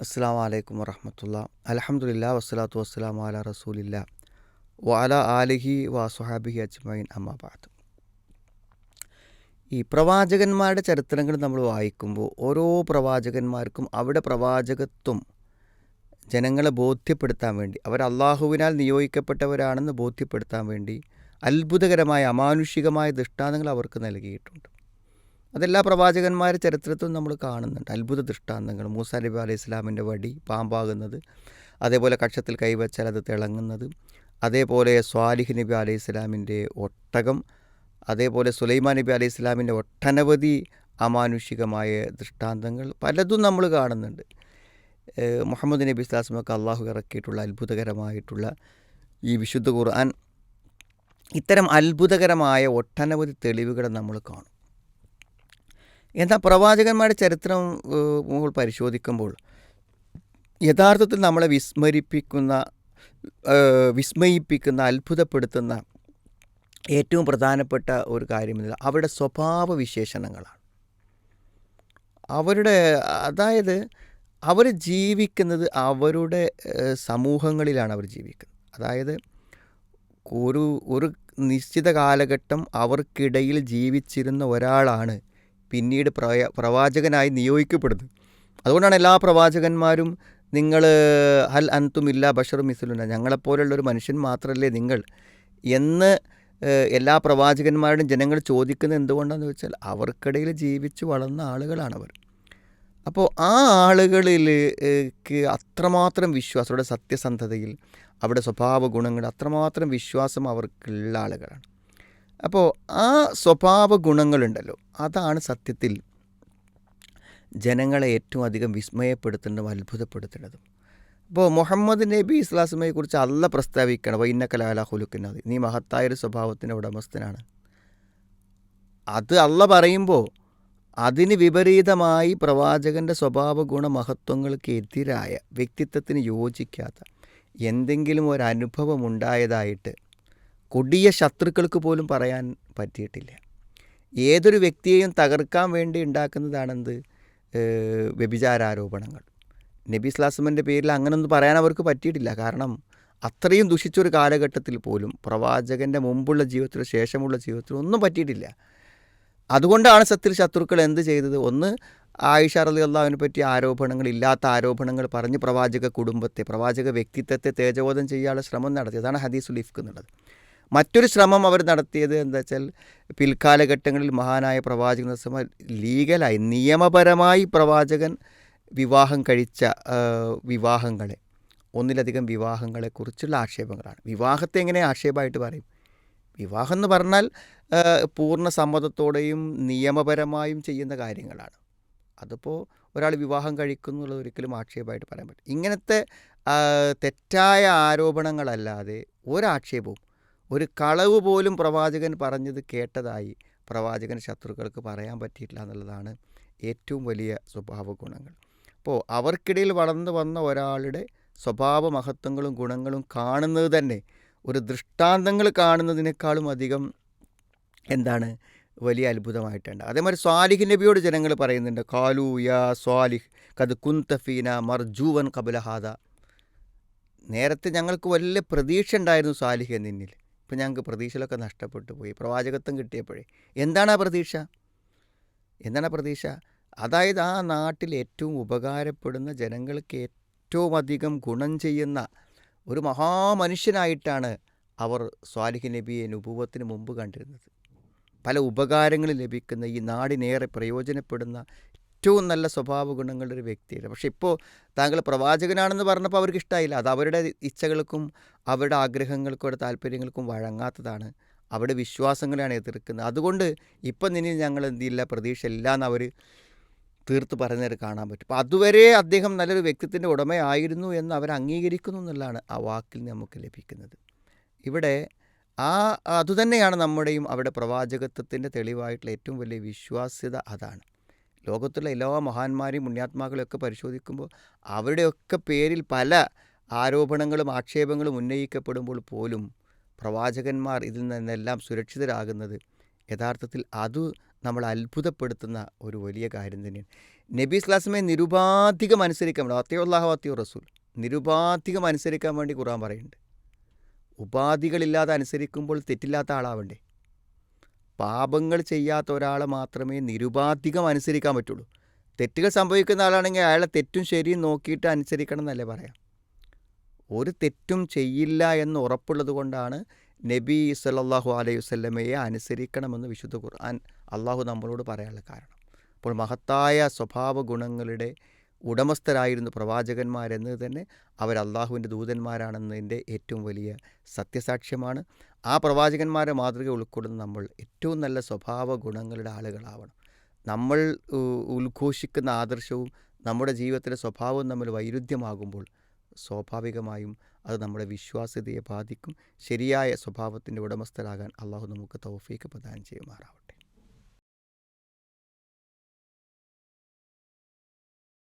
അസ്സാം വലൈക്കും വറഹമത്തുള്ള. അലഹമുല്ല വസ്സലാത്തു വസ്സലാം അല റസൂലില്ല. വാല ആലിഹി വാസുഹാബിഹി അജ്മൈൻ അമ്മാബാദ് ഈ പ്രവാചകന്മാരുടെ ചരിത്രങ്ങൾ നമ്മൾ വായിക്കുമ്പോൾ ഓരോ പ്രവാചകന്മാർക്കും അവിടെ പ്രവാചകത്വം ജനങ്ങളെ ബോധ്യപ്പെടുത്താൻ വേണ്ടി അവർ അള്ളാഹുവിനാൽ നിയോഗിക്കപ്പെട്ടവരാണെന്ന് ബോധ്യപ്പെടുത്താൻ വേണ്ടി അത്ഭുതകരമായ അമാനുഷികമായ ദൃഷ്ടാന്തങ്ങൾ അവർക്ക് നൽകിയിട്ടുണ്ട്. അതെല്ലാ പ്രവാചകന്മാരുടെ ചരിത്രത്തിലും നമ്മൾ കാണുന്നുണ്ട്. അത്ഭുത ദൃഷ്ടാന്തങ്ങൾ. മൂസ നബി അലൈഹി ഇസ്ലാമിന്റെ വടി പാമ്പാകുന്നത് അതേപോലെ കക്ഷത്തിൽ കൈവച്ചാൽ അത് തിളങ്ങുന്നത് അതേപോലെ സ്വാലിഹ് നബി അലൈഹി ഇസ്ലാമിന്റെ ഒട്ടകം അതേപോലെ സുലൈമാൻ നബി അലൈഹി ഇസ്ലാമിന്റെ ഒട്ടനവധി അമാനുഷികമായ ദൃഷ്ടാന്തങ്ങൾ പലതും നമ്മൾ കാണുന്നുണ്ട്. മുഹമ്മദ് നബി ഇസ്ലാസ്മൊക്കെ അള്ളാഹു ഇറക്കിയിട്ടുള്ള അത്ഭുതകരമായിട്ടുള്ള ഈ വിശുദ്ധ ഖുർആൻ ഇത്തരം അത്ഭുതകരമായ ഒട്ടനവധി തെളിവുകൾ നമ്മൾ കാണും. എന്നാൽ പ്രവാചകന്മാരുടെ ചരിത്രം നമ്മൾ പരിശോധിക്കുമ്പോൾ യഥാർത്ഥത്തിൽ നമ്മളെ വിസ്മരിപ്പിക്കുന്ന വിസ്മയിപ്പിക്കുന്ന അത്ഭുതപ്പെടുത്തുന്ന ഏറ്റവും പ്രധാനപ്പെട്ട ഒരു കാര്യം അവരുടെ സ്വഭാവ വിശേഷണങ്ങളാണ്. അവരുടെ അതായത് അവർ ജീവിക്കുന്നത് അവരുടെ സമൂഹങ്ങളിലാണ് അവർ ജീവിക്കുന്നത്. അതായത് ഒരു ഒരു നിശ്ചിത കാലഘട്ടം അവർക്കിടയിൽ ജീവിച്ചിരുന്ന ഒരാളാണ് പിന്നീട് പ്രയ പ്രവാചകനായി നിയോഗിക്കപ്പെടുന്നത്. അതുകൊണ്ടാണ് എല്ലാ പ്രവാചകന്മാരും നിങ്ങൾ ഹൽ അൻതുമില്ല ബഷറും മിസുലുന ഞങ്ങളെപ്പോലുള്ളൊരു മനുഷ്യൻ മാത്രമല്ലേ നിങ്ങൾ? എന്ന് എല്ലാ പ്രവാചകന്മാരുടെയും ജനങ്ങൾ ചോദിക്കുന്നത് എന്തുകൊണ്ടാണെന്ന് വെച്ചാൽ അവർക്കിടയിൽ ജീവിച്ച് വളർന്ന ആളുകളാണ് അവർ അപ്പോൾ ആ ആളുകളിലേക്ക് അത്രമാത്രം വിശ്വാസം അവരുടെ സത്യസന്ധതയിൽ അവരുടെ സ്വഭാവ ഗുണങ്ങൾ അത്രമാത്രം വിശ്വാസം അവർക്കുള്ള ആളുകളാണ്. അപ്പോൾ ആ സ്വഭാവ ഗുണങ്ങളുണ്ടല്ലോ അതാണ് സത്യത്തിൽ ജനങ്ങളെ ഏറ്റവും അധികം വിസ്മയപ്പെടുത്തേണ്ടതും അത്ഭുതപ്പെടുത്തേണ്ടതും അപ്പോൾ മുഹമ്മദ് നബി ഇസ്ലാസ്മയെ കുറിച്ച് അല്ല പ്രസ്താവിക്കണം. വൈന്ന കലാല ഹുലുക്കുന്നത് നീ മഹത്തായൊരു സ്വഭാവത്തിന്റെ ഉടമസ്ഥനാണ്. അത് അല്ല പറയുമ്പോൾ അതിന് വിപരീതമായി പ്രവാചകന്റെ സ്വഭാവ ഗുണ മഹത്വങ്ങൾക്ക് എതിരായ വ്യക്തിത്വത്തിന് യോജിക്കാത്ത എന്തെങ്കിലും ഒരു അനുഭവം ഉണ്ടായതായിട്ട് കൊടിയ ശത്രുക്കൾക്ക് പോലും പറയാൻ പറ്റിയിട്ടില്ല. ഏതൊരു വ്യക്തിയെയും തകർക്കാൻ വേണ്ടി ഉണ്ടാക്കുന്നതാണെന്ത്? വ്യഭിചാരാരോപണങ്ങൾ. നബി ഇസ്ലാസ്മന്റെ പേരിൽ അങ്ങനൊന്നും പറയാൻ അവർക്ക് പറ്റിയിട്ടില്ല. കാരണം അത്രയും ദുഷിച്ചൊരു കാലഘട്ടത്തിൽ പോലും പ്രവാചകന്റെ മുമ്പുള്ള ജീവിതത്തിലും ശേഷമുള്ള ജീവിതത്തിലും ഒന്നും പറ്റിയിട്ടില്ല. അതുകൊണ്ടാണ് സത്യത്തിൽ ശത്രുക്കൾ എന്ത് ചെയ്തത്? ഒന്ന് ആയിഷ അലി അള്ളാഹുവിനെ പറ്റി ആരോപണങ്ങൾ ഇല്ലാത്ത ആരോപണങ്ങൾ പറഞ്ഞ് പ്രവാചക കുടുംബത്തെ പ്രവാചക വ്യക്തിത്വത്തെ തേജബോധം ചെയ്യാനുള്ള ശ്രമം നടത്തി. അതാണ് ഹദീസുൽ ഇഫ്ക്ക് എന്നുള്ളത്. മറ്റൊരു ശ്രമം അവർ നടത്തിയത് എന്താ വെച്ചാൽ പിൽക്കാലഘട്ടങ്ങളിൽ മഹാനായ പ്രവാചകൻ ലീഗലായി നിയമപരമായി പ്രവാചകൻ വിവാഹം കഴിച്ച വിവാഹങ്ങളെ ഒന്നിലധികം വിവാഹങ്ങളെക്കുറിച്ചുള്ള ആക്ഷേപങ്ങളാണ്. വിവാഹത്തെ എങ്ങനെ ആക്ഷേപമായിട്ട് പറയും? വിവാഹം എന്ന് പറഞ്ഞാൽ പൂർണ സമ്മതത്തോടെയും നിയമപരമായും ചെയ്യുന്ന കാര്യങ്ങളാണ്. അതിപ്പോൾ ഒരാൾ വിവാഹം കഴിക്കുന്നു എന്നുള്ളത് ഒരിക്കലും ആക്ഷേപമായിട്ട് പറയാൻ പറ്റും ഇങ്ങനത്തെ തെറ്റായ ആരോപണങ്ങളല്ലാതെ ഒരാക്ഷേപവും ഒരു കളവ് പോലും പ്രവാചകൻ പറഞ്ഞത് കേട്ടതായി പ്രവാചകൻ ശത്രുക്കൾക്ക് പറയാൻ പറ്റിയിട്ടില്ല എന്നുള്ളതാണ് ഏറ്റവും വലിയ സ്വഭാവ ഗുണങ്ങൾ അപ്പോൾ അവർക്കിടയിൽ വളർന്നു വന്ന ഒരാളുടെ സ്വഭാവ മഹത്വങ്ങളും ഗുണങ്ങളും കാണുന്നത് തന്നെ ഒരു ദൃഷ്ടാന്തങ്ങൾ കാണുന്നതിനേക്കാളും അധികം എന്താണ് വലിയ അത്ഭുതമായിട്ടുണ്ട്. അതേമാതിരി സ്വാലിഹ് നബിയോട് ജനങ്ങൾ പറയുന്നുണ്ട് കാലു യാ സ്വാലിഹ് കത് കുന്തഫീന മർജൂവൻ കബലഹാദ നേരത്തെ ഞങ്ങൾക്ക് വലിയ പ്രതീക്ഷ ഉണ്ടായിരുന്നു സ്വാലിഹ് എന്നിൽ ഇപ്പം ഞങ്ങൾക്ക് പ്രതീക്ഷയിലൊക്കെ നഷ്ടപ്പെട്ടു പോയി. പ്രവാചകത്വം കിട്ടിയപ്പോഴേ. എന്താണ് ആ പ്രതീക്ഷ? എന്താണ് ആ പ്രതീക്ഷ? അതായത് ആ നാട്ടിൽ ഏറ്റവും ഉപകാരപ്പെടുന്ന ജനങ്ങൾക്ക് ഏറ്റവും അധികം ഗുണം ചെയ്യുന്ന ഒരു മഹാമനുഷ്യനായിട്ടാണ് അവർ സ്വാലിഹ് നബിയെ നുപൂവത്തിന് മുമ്പ് കണ്ടിരുന്നത്. പല ഉപകാരങ്ങളും ലഭിക്കുന്ന ഈ നാടിനേറെ പ്രയോജനപ്പെടുന്ന ഏറ്റവും നല്ല സ്വഭാവ ഗുണങ്ങളുടെ ഒരു വ്യക്തിയാണ് പക്ഷെ ഇപ്പോൾ താങ്കൾ പ്രവാചകനാണെന്ന് പറഞ്ഞപ്പോൾ അവർക്ക് ഇഷ്ടമായില്ല അത് അവരുടെ ഇച്ഛകൾക്കും അവരുടെ ആഗ്രഹങ്ങൾക്കും അവരുടെ താല്പര്യങ്ങൾക്കും വഴങ്ങാത്തതാണ്. അവരുടെ വിശ്വാസങ്ങളെയാണ് എതിർക്കുന്നത്. അതുകൊണ്ട് ഇപ്പം നിന്നിൽ ഞങ്ങൾ എന്തില്ല പ്രതീക്ഷ ഇല്ല എന്ന് അവർ തീർത്ത് പറഞ്ഞത് കാണാൻ പറ്റും. അപ്പോൾ അതുവരെ അദ്ദേഹം നല്ലൊരു വ്യക്തിത്വത്തിന്റെ ഉടമയായിരുന്നു എന്ന് അവർ അംഗീകരിക്കുന്നു എന്നുള്ളതാണ് ആ വാക്കിൽ നമുക്ക് ലഭിക്കുന്നത്. ഇവിടെ ആ അതുതന്നെയാണ് നമ്മുടെയും അവിടെ പ്രവാചകത്വത്തിന്റെ തെളിവായിട്ടുള്ള ഏറ്റവും വലിയ വിശ്വാസ്യത അതാണ്. ലോകത്തുള്ള എല്ലാ മഹാന്മാരെയും പുണ്യാത്മാക്കളെയൊക്കെ പരിശോധിക്കുമ്പോൾ അവരുടെയൊക്കെ പേരിൽ പല ആരോപണങ്ങളും ആക്ഷേപങ്ങളും ഉന്നയിക്കപ്പെടുമ്പോൾ പോലും പ്രവാചകന്മാർ ഇതിൽ നിന്നെല്ലാം സുരക്ഷിതരാകുന്നത് യഥാർത്ഥത്തിൽ അത് നമ്മൾ അത്ഭുതപ്പെടുത്തുന്ന ഒരു വലിയ കാര്യം തന്നെയാണ്. നബി ഇസ്ലാസ്മെ നിരുപാധികം അനുസരിക്കാൻ വേണ്ടി അത്തിയോ അള്ളാഹു അത്തിയോ റസൂൽ നിരുപാധികം അനുസരിക്കാൻ വേണ്ടി ഖുർആൻ പറയുന്നുണ്ട്. ഉപാധികളില്ലാതെ അനുസരിക്കുമ്പോൾ തെറ്റില്ലാത്ത ആളാവണ്ടേ? പാപങ്ങൾ ചെയ്യാത്ത ഒരാളെ മാത്രമേ നിരുപാധികം അനുസരിക്കാൻ പറ്റുള്ളൂ. തെറ്റുകൾ സംഭവിക്കുന്ന ആളാണെങ്കിൽ അയാളെ തെറ്റും ശരിയും നോക്കിയിട്ട് അനുസരിക്കണം എന്നല്ലേ പറയാം. ഒരു തെറ്റും ചെയ്യില്ല എന്ന് ഉറപ്പുള്ളത് കൊണ്ടാണ് നബി സല്ലാഹു അലൈഹി വസല്ലമയെ അനുസരിക്കണമെന്ന് വിശുദ്ധ ഖുർആൻ അള്ളാഹു നമ്മളോട് പറയാനുള്ള കാരണം. അപ്പോൾ മഹത്തായ സ്വഭാവ ഗുണങ്ങളുടെ ഉടമസ്ഥരായിരുന്നു പ്രവാചകന്മാരെന്നത് തന്നെ. അവർ അള്ളാഹുവിന്റെ ദൂതന്മാരാണെന്നതിന്റെ ഏറ്റവും വലിയ സത്യസാക്ഷ്യമാണ്. ആ പ്രവാചകന്മാരെ മാതൃക ഉൾക്കൊള്ളുന്ന നമ്മൾ ഏറ്റവും നല്ല സ്വഭാവ ഗുണങ്ങളുടെ ആളുകളാവണം. നമ്മൾ ഉദ്ഘോഷിക്കുന്ന ആദർശവും നമ്മുടെ ജീവിതത്തിലെ സ്വഭാവവും തമ്മിൽ വൈരുദ്ധ്യമാകുമ്പോൾ സ്വാഭാവികമായും അത് നമ്മുടെ വിശ്വാസ്യതയെ ബാധിക്കും. ശരിയായ സ്വഭാവത്തിന്റെ ഉടമസ്ഥരാകാൻ അള്ളാഹു നമുക്ക് തൗഫീക്ക് പ്രദാനം ചെയ്യുമാറാവണം